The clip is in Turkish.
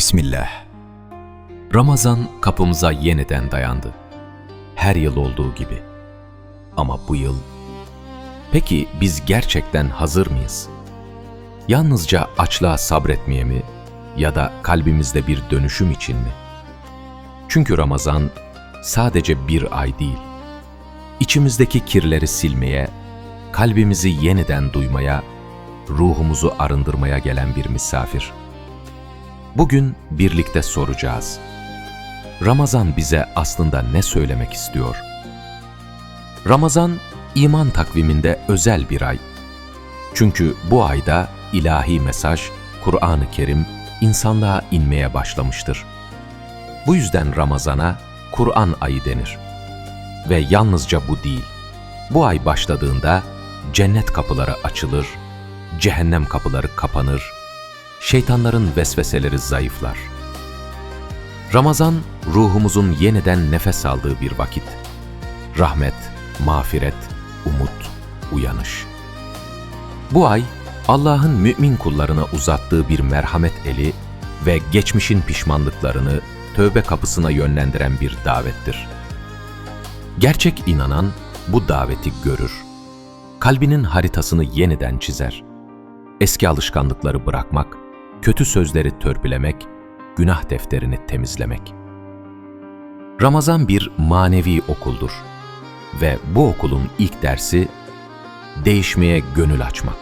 Bismillah. Ramazan kapımıza yeniden dayandı. Her yıl olduğu gibi. Ama bu yıl... Peki biz gerçekten hazır mıyız? Yalnızca açlığa sabretmeye mi ya da kalbimizde bir dönüşüm için mi? Çünkü Ramazan sadece bir ay değil. İçimizdeki kirleri silmeye, kalbimizi yeniden duymaya, ruhumuzu arındırmaya gelen bir misafir. Bugün birlikte soracağız. Ramazan bize aslında ne söylemek istiyor? Ramazan, iman takviminde özel bir ay. Çünkü bu ayda ilahi mesaj, Kur'an-ı Kerim insanlığa inmeye başlamıştır. Bu yüzden Ramazan'a Kur'an ayı denir. Ve yalnızca bu değil. Bu ay başladığında cennet kapıları açılır, cehennem kapıları kapanır, şeytanların vesveseleri zayıflar. Ramazan, ruhumuzun yeniden nefes aldığı bir vakit. Rahmet, mağfiret, umut, uyanış. Bu ay, Allah'ın mümin kullarına uzattığı bir merhamet eli ve geçmişin pişmanlıklarını tövbe kapısına yönlendiren bir davettir. Gerçek inanan bu daveti görür. Kalbinin haritasını yeniden çizer. Eski alışkanlıkları bırakmak, kötü sözleri törpülemek, günah defterini temizlemek. Ramazan bir manevi okuldur ve bu okulun ilk dersi değişmeye gönül açmak.